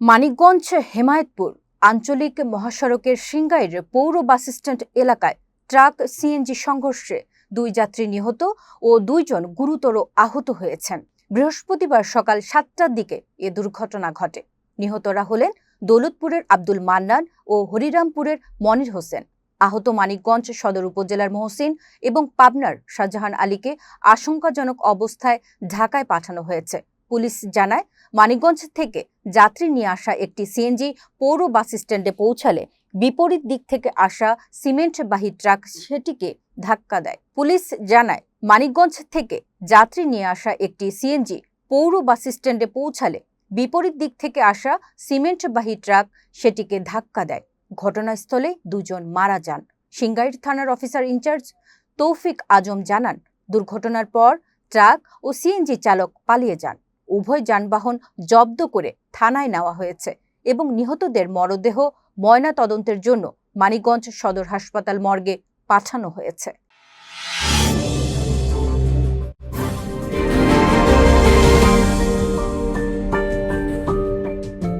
মানিকগঞ্জ, হেমায়েতপুর আঞ্চলিক মহাসড়কের সিংগাইর পৌর বাসস্ট্যান্ড এলাকায় ট্রাক, সিএনজি সংঘর্ষে দুই যাত্রী নিহত ও দুইজন গুরুতর আহত হয়েছেন। বৃহস্পতিবার সকাল সাতটার দিকে এ দুর্ঘটনা ঘটে। নিহতরা হলেন দৌলতপুরের আব্দুল মান্নান ও হরিরামপুরের মনির হোসেন। আহত মানিকগঞ্জ সদর উপজেলার মহসিন এবং পাবনার শাহজাহান আলীকে আশঙ্কাজনক অবস্থায় ঢাকায় পাঠানো হয়েছে। পুলিশ জানায়, মানিকগঞ্জ থেকে যাত্রী নিয়ে আসা একটি সিএনজি পৌর বাস স্ট্যান্ডে পৌঁছালে বিপরীত দিক থেকে আসা সিমেন্টবাহী ট্রাক সেটিকে ধাক্কা দেয়। পুলিশ জানায়, মানিকগঞ্জ থেকে যাত্রী নিয়ে আসা একটি সিএনজি পৌর বাস স্ট্যান্ডে পৌঁছালে বিপরীত দিক থেকে আসা সিমেন্টবাহী ট্রাক সেটিকে ধাক্কা দেয়। ঘটনাস্থলে দুজন মারা যান। সিংগাইর থানার অফিসার ইনচার্জ তৌফিক আজম জানান, দুর্ঘটনার পর ট্রাক ও সিএনজি চালক পালিয়ে যান। উভয় যানবাহন জব্দ করে থানায় নেওয়া হয়েছে এবং নিহতদের মরদেহ ময়না তদন্তের জন্য মানিকগঞ্জ সদর হাসপাতাল মর্গে পাঠানো হয়েছে।